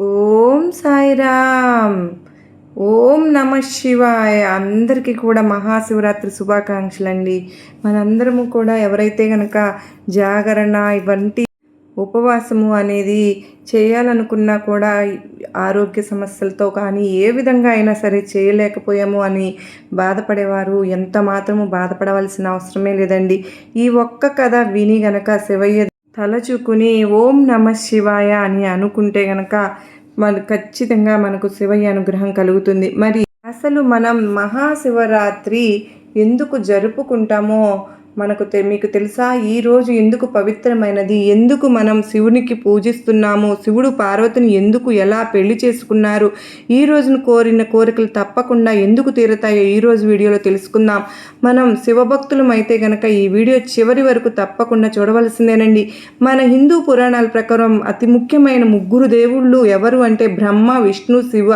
ఓం సాయిరామ్. ఓం నమ శివాయ. అందరికీ కూడా మహాశివరాత్రి శుభాకాంక్షలు అండి మనందరము కూడా ఎవరైతే కనుక జాగరణ ఇవంటి ఉపవాసము అనేది చేయాలనుకున్నా కూడా ఆరోగ్య సమస్యలతో కానీ ఏ విధంగా అయినా సరే చేయలేకపోయాము అని బాధపడేవారు ఎంత మాత్రము బాధపడవలసిన అవసరమే లేదండి. ఈ ఒక్క కథ విని గనక శివయ్య తలచుకుని ఓం నమ శివాయ అని అనుకుంటే గనక మన ఖచ్చితంగా మనకు శివయ్య అనుగ్రహం కలుగుతుంది. మరి అసలు మనం మహాశివరాత్రి ఎందుకు జరుపుకుంటామో మనకు తె మీకు తెలుసా? ఈ రోజు ఎందుకు పవిత్రమైనది? ఎందుకు మనం శివునికి పూజిస్తున్నాము? శివుడు పార్వతిని ఎందుకు ఎలా పెళ్ళి చేసుకున్నారు? ఈ రోజును కోరిన కోరికలు తప్ప తప్పకుండా ఎందుకు తీరుతాయో ఈ రోజు వీడియోలో తెలుసుకుందాం. మనం శివభక్తులమైతే అయితే గనక ఈ వీడియో చివరి వరకు తప్పకుండా చూడవలసిందేనండి. మన హిందూ పురాణాల ప్రకారం అతి ముఖ్యమైన ముగ్గురు దేవుళ్ళు ఎవరు అంటే బ్రహ్మ విష్ణు శివ.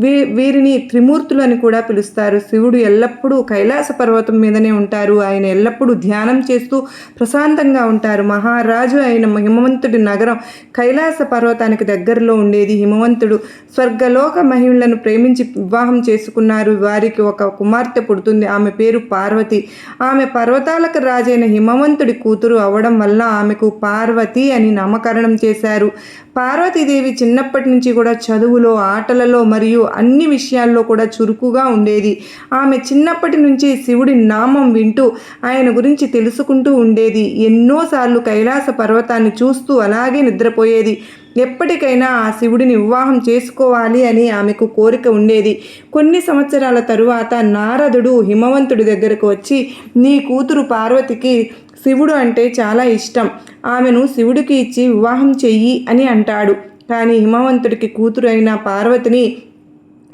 వీ వీరిని త్రిమూర్తులు అని కూడా పిలుస్తారు. శివుడు ఎల్లప్పుడూ కైలాస పర్వతం మీదనే ఉంటారు. ఆయన ఎల్లప్పుడూ ధ్యానం చేస్తూ ప్రశాంతంగా ఉంటారు. మహారాజు అయిన హిమవంతుడి నగరం కైలాస పర్వతానికి దగ్గరలో ఉండేది హిమవంతుడు. స్వర్గలోక మహిళలను ప్రేమించి వివాహం చేసుకున్నారు. వారికి ఒక కుమార్తె పుడుతుంది. ఆమె పేరు పార్వతి. ఆమె పర్వతాలకు రాజైన హిమవంతుడి కూతురు అవడం వల్ల ఆమెకు పార్వతి అని నామకరణం చేశారు. పార్వతీదేవి చిన్నప్పటి నుంచి కూడా చదువులో ఆటలలో మరియు అన్ని విషయాల్లో కూడా చురుకుగా ఉండేది. ఆమె చిన్నప్పటి నుంచి శివుడి నామం వింటూ ఆయన గురించి తెలుసుకుంటూ ఉండేది. ఎన్నోసార్లు కైలాస పర్వతాన్ని చూస్తూ అలాగే నిద్రపోయేది. ఎప్పటికైనా ఆ శివుడిని వివాహం చేసుకోవాలి అని ఆమెకు కోరిక ఉండేది. కొన్ని సంవత్సరాల తరువాత నారదుడు హిమవంతుడి దగ్గరకు వచ్చి నీ కూతురు పార్వతికి శివుడు అంటే చాలా ఇష్టం. ఆమెను శివుడికి ఇచ్చి వివాహం చెయ్యి అని అంటాడు. కానీ హిమవంతుడికి కూతురు అయిన పార్వతిని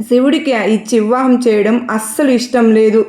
శివుడికి ఇచ్చి వివాహం చేయడం అస్సలు ఇష్టం లేదు.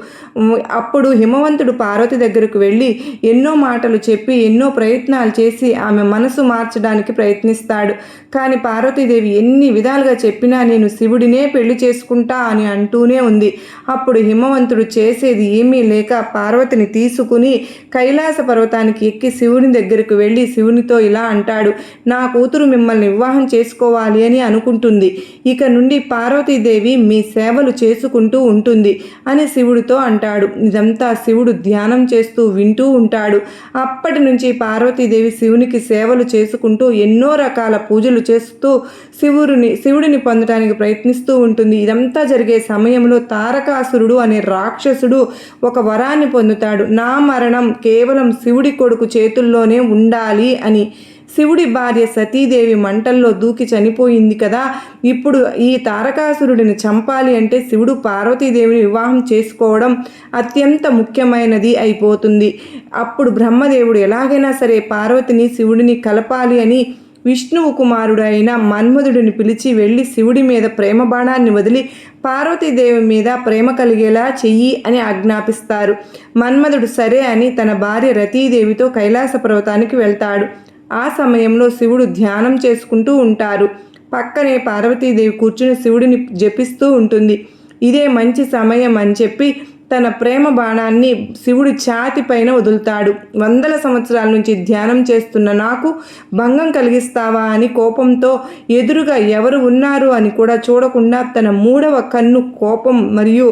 అప్పుడు హిమవంతుడు పార్వతి దగ్గరకు వెళ్ళి ఎన్నో మాటలు చెప్పి ఎన్నో ప్రయత్నాలు చేసి ఆమె మనసు మార్చడానికి ప్రయత్నిస్తాడు. కానీ పార్వతీదేవి ఎన్ని విధాలుగా చెప్పినా నేను శివుడినే పెళ్ళి చేసుకుంటా అని అంటూనే ఉంది. అప్పుడు హిమవంతుడు చేసేది ఏమీ లేక పార్వతిని తీసుకుని కైలాస పర్వతానికి ఎక్కి శివుని దగ్గరకు వెళ్ళి శివునితో ఇలా అంటాడు నా కూతురు మిమ్మల్ని వివాహం చేసుకోవాలి అని అనుకుంటుంది. ఇక నుండి పార్వతీదేవి మీ సేవలు చేసుకుంటూ ఉంటుంది అని శివుడితో అంటాడు. ఇదంతా శివుడు ధ్యానం చేస్తూ వింటూ ఉంటాడు. అప్పటి నుంచి పార్వతీదేవి శివునికి సేవలు చేసుకుంటూ ఎన్నో రకాల పూజలు చేస్తూ శివుడిని శివుడిని పొందడానికి ప్రయత్నిస్తూ ఉంటుంది. ఇదంతా జరిగే సమయంలో తారకాసురుడు అనే రాక్షసుడు ఒక వరాన్ని పొందుతాడు. నా మరణం కేవలం శివుడి కొడుకు చేతుల్లోనే ఉండాలి అని శివుడి భార్య సతీదేవి మంటల్లో దూకి చనిపోయింది కదా. ఇప్పుడు ఈ తారకాసురుడిని చంపాలి అంటే శివుడు పార్వతీదేవిని వివాహం చేసుకోవడం అత్యంత ముఖ్యమైనది అయిపోతుంది. అప్పుడు బ్రహ్మదేవుడు ఎలాగైనా సరే పార్వతిని శివుడిని కలపాలి అని విష్ణువు కుమారుడు అయిన మన్మధుడిని పిలిచి వెళ్ళి శివుడి మీద ప్రేమ బాణాన్ని వదిలి పార్వతీదేవి మీద ప్రేమ కలిగేలా చెయ్యి అని ఆజ్ఞాపిస్తారు. మన్మధుడు సరే అని తన భార్య రతీదేవితో కైలాస పర్వతానికి వెళ్తాడు. ఆ సమయంలో శివుడు ధ్యానం చేసుకుంటూ ఉంటారు. పక్కనే పార్వతీదేవి కూర్చుని శివుడిని జపిస్తూ ఉంటుంది. ఇదే మంచి సమయం అని చెప్పి తన ప్రేమ బాణాన్ని శివుడి ఛాతి పైన వదులుతాడు. వందల సంవత్సరాల నుంచి ధ్యానం చేస్తున్న నాకు భంగం కలిగిస్తావా అని కోపంతో ఎదురుగా ఎవరు ఉన్నారు అని కూడా చూడకుండా తన మూడవ కన్ను కోపం మరియు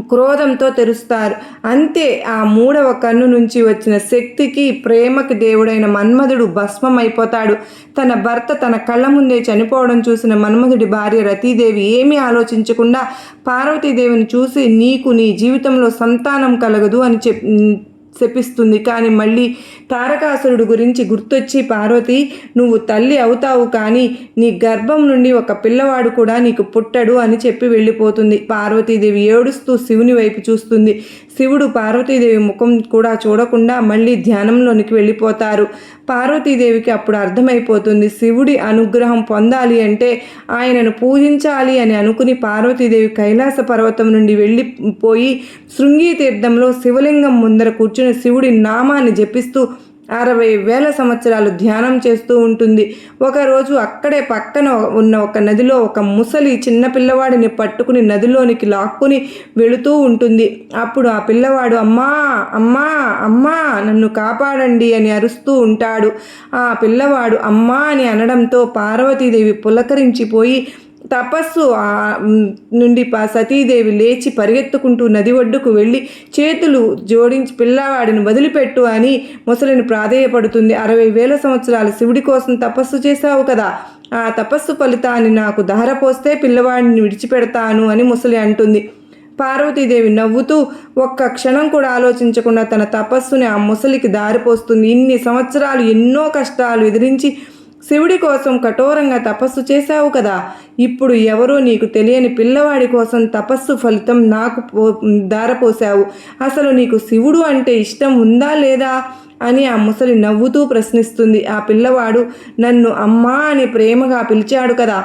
క్రోధంతో తెరుస్తారు. అంతే ఆ మూడవ కన్ను నుంచి వచ్చిన శక్తికి ప్రేమకి దేవుడైన మన్మధుడు భస్మం అయిపోతాడు తన భర్త తన కళ్ళ ముందే చనిపోవడం చూసిన మన్మధుడి భార్య రతీదేవి ఏమీ ఆలోచించకుండా పార్వతీదేవిని చూసి నీకు నీ జీవితంలో సంతానం కలగదు అని చెప్ శపిస్తుంది. కానీ మళ్ళీ తారకాసురుడు గురించి గుర్తొచ్చి పార్వతి నువ్వు తల్లి అవుతావు కానీ నీ గర్భం నుండి ఒక పిల్లవాడు కూడా నీకు పుట్టడు అని చెప్పి వెళ్ళిపోతుంది. పార్వతీదేవి ఏడుస్తూ శివుని వైపు చూస్తుంది. శివుడు పార్వతీదేవి ముఖం కూడా చూడకుండా మళ్ళీ ధ్యానంలోనికి వెళ్ళిపోతారు. పార్వతీదేవికి అప్పుడు అర్థమైపోతుంది. శివుడి అనుగ్రహం పొందాలి అంటే ఆయనను పూజించాలి అని అనుకుని పార్వతీదేవి కైలాస పర్వతం నుండి వెళ్ళిపోయి శృంగీ తీర్థంలో శివలింగం ముందర కూర్చుని శివుడి నామాన్ని జపిస్తూ అరవై వేల సంవత్సరాలు ధ్యానం చేస్తూ ఉంటుంది. ఒకరోజు అక్కడే పక్కన ఉన్న ఒక నదిలో ఒక ముసలి చిన్న పిల్లవాడిని పట్టుకుని నదిలోనికి లాక్కుని వెళుతూ ఉంటుంది. అప్పుడు ఆ పిల్లవాడు అమ్మా అమ్మా అమ్మా నన్ను కాపాడండి అని అరుస్తూ ఉంటాడు. ఆ పిల్లవాడు అమ్మా అని అనడంతో పార్వతీదేవి పులకరించిపోయి తపస్సు నుండి ప సతీదేవి లేచి పరిగెత్తుకుంటూ నది ఒడ్డుకు వెళ్ళి చేతులు జోడించి పిల్లవాడిని వదిలిపెట్టు అని ముసలిని ప్రాధేయపడుతుంది. అరవై వేల సంవత్సరాలు శివుడి కోసం తపస్సు చేశావు కదా. ఆ తపస్సు ఫలితాన్ని నాకు దహరపోస్తే పిల్లవాడిని విడిచిపెడతాను అని ముసలి అంటుంది. పార్వతీదేవి నవ్వుతూ ఒక్క క్షణం కూడా ఆలోచించకుండా తన తపస్సుని ఆ ముసలికి దారిపోస్తుంది. ఇన్ని సంవత్సరాలు ఎన్నో కష్టాలు ఎదిరించి శివుడి కోసం కఠోరంగా తపస్సు చేశావు కదా. ఇప్పుడు ఎవరో నీకు తెలియని పిల్లవాడి కోసం తపస్సు ఫలితం నాకు పో దారపోశావు అసలు నీకు శివుడు అంటే ఇష్టం ఉందా లేదా? అని ఆ ముసలి నవ్వుతూ ప్రశ్నిస్తుంది. ఆ పిల్లవాడు నన్ను అమ్మా అని ప్రేమగా పిలిచాడు కదా.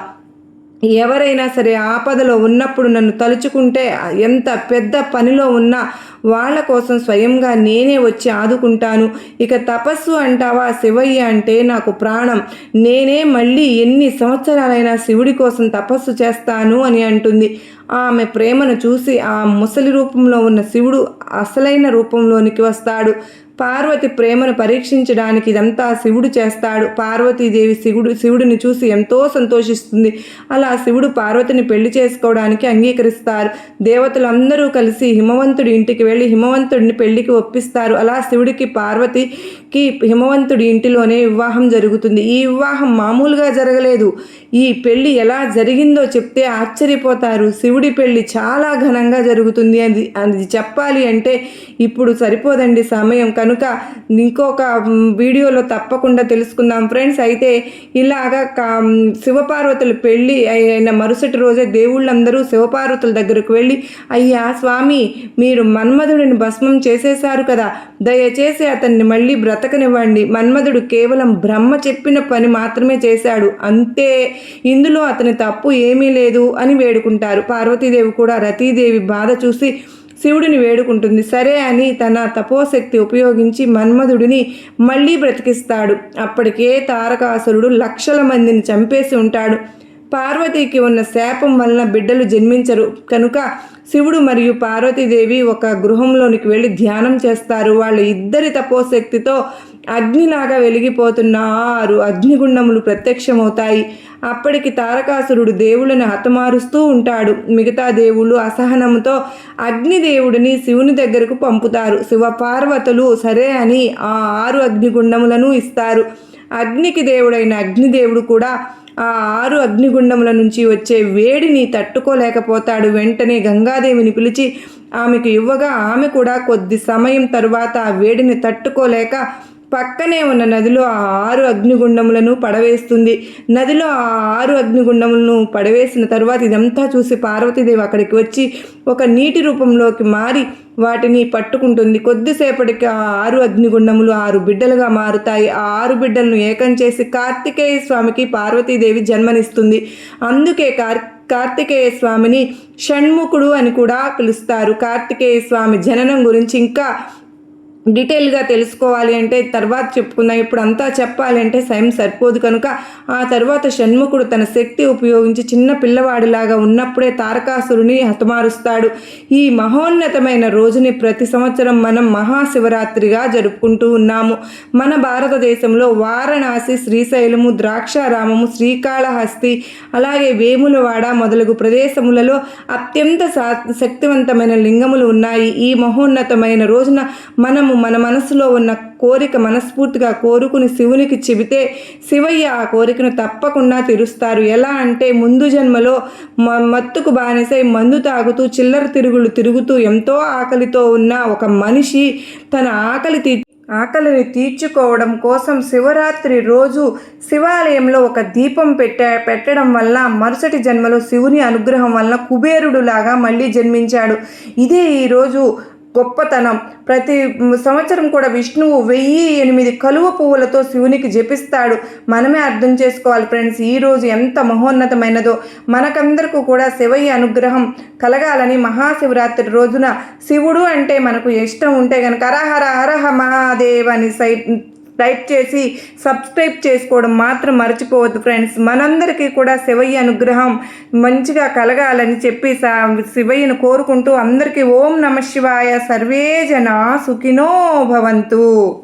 ఎవరైనా సరే ఆపదలో ఉన్నప్పుడు నన్ను తలుచుకుంటే ఎంత పెద్ద పనిలో ఉన్నా వాళ్ళ కోసం స్వయంగా నేనే వచ్చి ఆదుకుంటాను. ఇక తపస్సు అంటావా శివయ్య అంటే నాకు ప్రాణం. నేనే మళ్ళీ ఎన్ని సంవత్సరాలైనా శివుడి కోసం తపస్సు చేస్తాను అని అంటుంది. ఆమె ప్రేమను చూసి ఆ ముసలి రూపంలో ఉన్న శివుడు అసలైన రూపంలోనికి వస్తాడు. పార్వతి ప్రేమను పరీక్షించడానికి ఇదంతా శివుడు చేస్తాడు. పార్వతీదేవి శివుడు శివుడిని చూసి ఎంతో సంతోషిస్తుంది. అలా శివుడు పార్వతిని పెళ్ళి చేసుకోవడానికి అంగీకరిస్తారు. దేవతలందరూ కలిసి హిమవంతుడి ఇంటికి వెళ్ళి హిమవంతుడిని పెళ్ళికి ఒప్పిస్తారు. అలా శివుడికి పార్వతికి హిమవంతుడి ఇంటిలోనే వివాహం జరుగుతుంది. ఈ వివాహం మామూలుగా జరగలేదు. ఈ పెళ్ళి ఎలా జరిగిందో చెప్తే ఆశ్చర్యపోతారు. శివుడి పెళ్ళి చాలా ఘనంగా జరుగుతుంది అది అది చెప్పాలి అంటే ఇప్పుడు సరిపోదండి సమయం. కనుక ఇంకొక వీడియోలో తప్పకుండా తెలుసుకుందాం. ఫ్రెండ్స్ అయితే ఇలాగా కా- శివపార్వతుల పెళ్ళి అయిన మరుసటి రోజే దేవుళ్ళందరూ శివపార్వతుల దగ్గరకు వెళ్ళి అయ్యా స్వామి మీరు మన్మధుడిని భస్మం చేసేశారు కదా. దయచేసి అతన్ని మళ్ళీ బ్రతకనివ్వండి. మన్మధుడు కేవలం బ్రహ్మ చెప్పిన పని మాత్రమే చేశాడు. అంతే. ఇందులో అతని తప్పు ఏమీ లేదు అని వేడుకుంటారు. పార్వతీదేవి కూడా రతీదేవి బాధ చూసి శివుడిని వేడుకుంటుంది. సరే అని తన తపోశక్తి ఉపయోగించి మన్మధుడిని మళ్ళీ బ్రతికిస్తాడు. అప్పటికే తారకాసురుడు లక్షల మందిని చంపేసి ఉంటాడు. పార్వతికి ఉన్న శాపం వలన బిడ్డలు జన్మించరు. కనుక శివుడు మరియు పార్వతీదేవి ఒక గృహంలోనికి వెళ్ళి ధ్యానం చేస్తారు. వాళ్ళ ఇద్దరి తపోశక్తితో అగ్నిలాగా వెలిగిపోతున్న ఆరు అగ్నిగుండములు ప్రత్యక్షమవుతాయి. అప్పటికి తారకాసురుడు దేవుళ్ళని హతమారుస్తూ ఉంటాడు. మిగతా దేవుళ్ళు అసహనంతో అగ్నిదేవుడిని శివుని దగ్గరకు పంపుతారు. శివ పార్వతులు సరే అని ఆ ఆరు అగ్నిగుండములను ఇస్తారు. అగ్నికి దేవుడైన అగ్నిదేవుడు కూడా ఆ ఆరు అగ్నిగుండముల నుంచి వచ్చే వేడిని తట్టుకోలేకపోతాడు వెంటనే గంగాదేవిని పిలిచి ఆమెకు ఇవ్వగా ఆమె కూడా కొద్ది సమయం తరువాత ఆ వేడిని తట్టుకోలేక పక్కనే ఉన్న నదిలో ఆ ఆరు అగ్నిగుండములను పడవేస్తుంది. నదిలో ఆ ఆరు అగ్నిగుండములను పడవేసిన తర్వాత ఇదంతా చూసి పార్వతీదేవి అక్కడికి వచ్చి ఒక నీటి రూపంలోకి మారి వాటిని పట్టుకుంటుంది. కొద్దిసేపటికి ఆ ఆరు అగ్నిగుండములు ఆరు బిడ్డలుగా మారుతాయి. ఆ ఆరు బిడ్డలను ఏకం చేసి కార్తికేయ స్వామికి పార్వతీదేవి జన్మనిస్తుంది. అందుకే కార్ కార్తికేయ స్వామిని షణ్ముఖుడు అని కూడా పిలుస్తారు. కార్తికేయ స్వామి జననం గురించి ఇంకా డీటెయిల్గా తెలుసుకోవాలి అంటే తర్వాత చెప్పుకుందాం. ఇప్పుడు అంతా చెప్పాలి అంటే సైం సరిపోదు కనుక ఆ తర్వాత షణ్ముఖుడు తన శక్తి ఉపయోగించి చిన్న పిల్లవాడిలాగా ఉన్నప్పుడే తారకాసురుని హతమారుస్తాడు. ఈ మహోన్నతమైన రోజుని ప్రతి సంవత్సరం మనం మహాశివరాత్రిగా జరుపుకుంటూ ఉన్నాము. మన భారతదేశంలో వారణాసి శ్రీశైలము ద్రాక్షారామము శ్రీకాళహస్తి అలాగే వేములవాడ మొదలగు ప్రదేశములలో అత్యంత శక్తివంతమైన లింగములు ఉన్నాయి. ఈ మహోన్నతమైన రోజున మనము మన మనసులో ఉన్న కోరిక మనస్ఫూర్తిగా కోరుకుని శివునికి చెబితే శివయ్య ఆ కోరికను తప్పకుండా తీరుస్తారు. ఎలా అంటే ముందు జన్మలో మ- మత్తుకు బానిసై మందు తాగుతూ చిల్లర తిరుగులు తిరుగుతూ ఎంతో ఆకలితో ఉన్న ఒక మనిషి తన ఆకలి తీ ఆకలిని తీర్చుకోవడం కోసం శివరాత్రి రోజు శివాలయంలో ఒక దీపం పెట్ట పెట్టడం వల్ల మరుసటి జన్మలో శివుని అనుగ్రహం వలన కుబేరుడులాగా మళ్ళీ జన్మించాడు. ఇదే ఈరోజు గొప్పతనం. ప్రతి సంవత్సరం కూడా విష్ణువు వెయ్యి ఎనిమిది కలువ పువ్వులతో శివునికి జపిస్తాడు. మనమే అర్థం చేసుకోవాలి ఫ్రెండ్స్ ఈ రోజు ఎంత మహోన్నతమైనదో. మనకందరికీ కూడా శివయ్య అనుగ్రహం కలగాలని మహాశివరాత్రి రోజున శివుడు అంటే మనకు ఇష్టం ఉంటే కనుక హరహర హరహ మహాదేవ్ అని సై టైప్ చేసి సబ్స్క్రైబ్ చేసుకోవడం మాత్రం మర్చిపోవద్దు ఫ్రెండ్స్. మనందరికీ కూడా శివయ్య అనుగ్రహం మంచిగా కలగాలని చెప్పి సా- శివయ్యను కోరుకుంటూ అందరికీ ఓం నమ శివాయ. సర్వే జన సుఖినో భవంతు.